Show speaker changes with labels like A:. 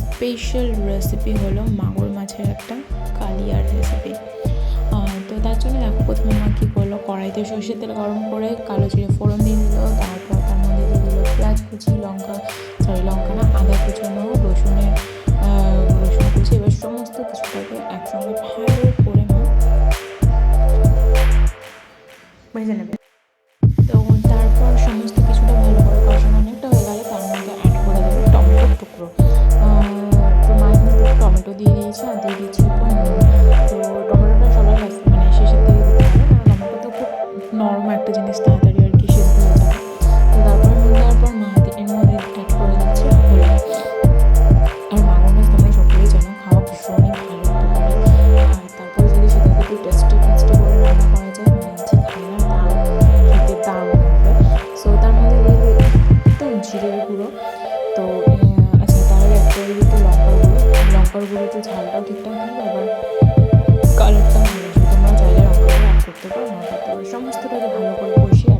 A: Special recipe হলো মাগুর মাছের একটা কালিয়ার রেসিপি তো তার জন্য দেখো প্রথমে মা কী করল? কড়াইতে সর্ষের তেল গরম করে কালো জিরে ফোড়ন দিয়ে দিল, তারপর তার মধ্যে দিয়ে দিল পেঁয়াজ কুচি, লঙ্কা সরি লঙ্কা না, আদা কুচোনো রসুনের রসুন কুচি, এবার সমস্ত কিছুটাকে একসঙ্গে ভালো করে মা ভেজে নেবে। দিয়েছে আর দিয়ে দিয়েছে তো টমেটোটা সবার মানে শেষের দিকে দিতে হবে কারণ টমেটো তো খুব নরম একটা জিনিস তাড়াতাড়ি আর কি সেদ্ধ হয়ে যাবে তো তারপর নুন দেওয়ার পর এর মধ্যে অ্যাড করে দিচ্ছে হলুদ আর মাগুর মাছ তোমরা সকলেই জানো খাওয়া ভীষণই ভালো আর তারপরে যদি সেটাকে একটু টেস্টি টেস্টি করে রান্না করা যায় মানে যে খায় না দারুণ খেতে দারুণ হবে সো তার মধ্যে দিয়ে একটু জিরের গুঁড়ো। তো নটা তো সমস্তটাকে ভালো করে কষিয়ে